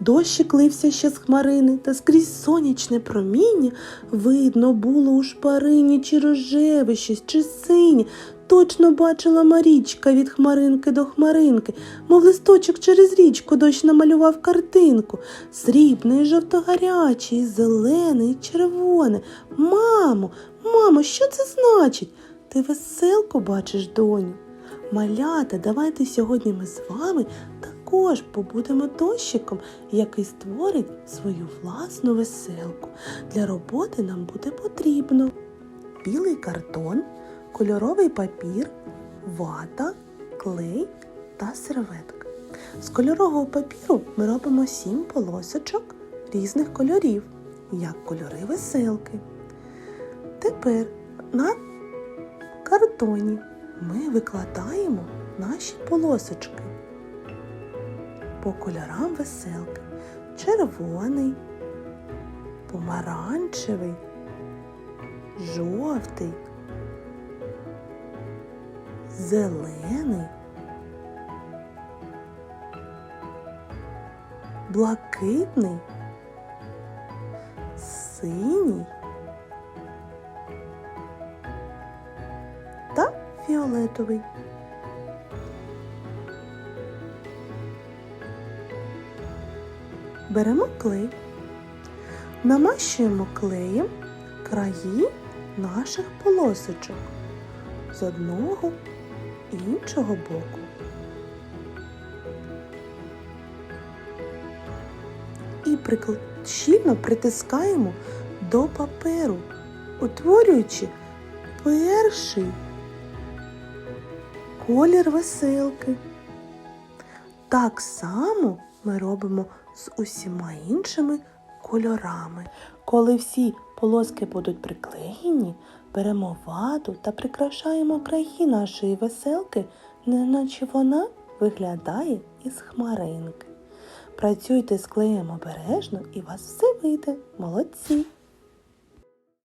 Дощик лився ще з хмарини, та скрізь сонячне проміння видно було у шпарині, чи рожеве щось, чи синє. Точно бачила Марічка від хмаринки до хмаринки, мов листочок через річку дощ намалював картинку. Срібний, жовтогарячий, зелений, червоний. Мамо, мамо, що це значить? Ти веселку бачиш, доню. Малята, давайте сьогодні ми з вами також побудемо дощиком, який створить свою власну веселку. Для роботи нам буде потрібно білий картон, кольоровий папір, вата, клей та серветка. З кольорового папіру ми робимо сім полосочок різних кольорів, як кольори веселки. Тепер на картоні ми викладаємо наші полосочки по кольорам веселки. Червоний, помаранчевий, жовтий, зелений, блакитний, синій та фіолетовий. Беремо клей, намащуємо клеєм краї наших полосочок з одного і іншого боку. І щільно притискаємо до паперу, утворюючи перший колір веселки. Так само ми робимо з усіма іншими кольорами. Коли всі полоски будуть приклеєні, беремо ваду та прикрашаємо краї нашої веселки, неначе вона виглядає із хмаринки. Працюйте з клеєм обережно і у вас все вийде. Молодці!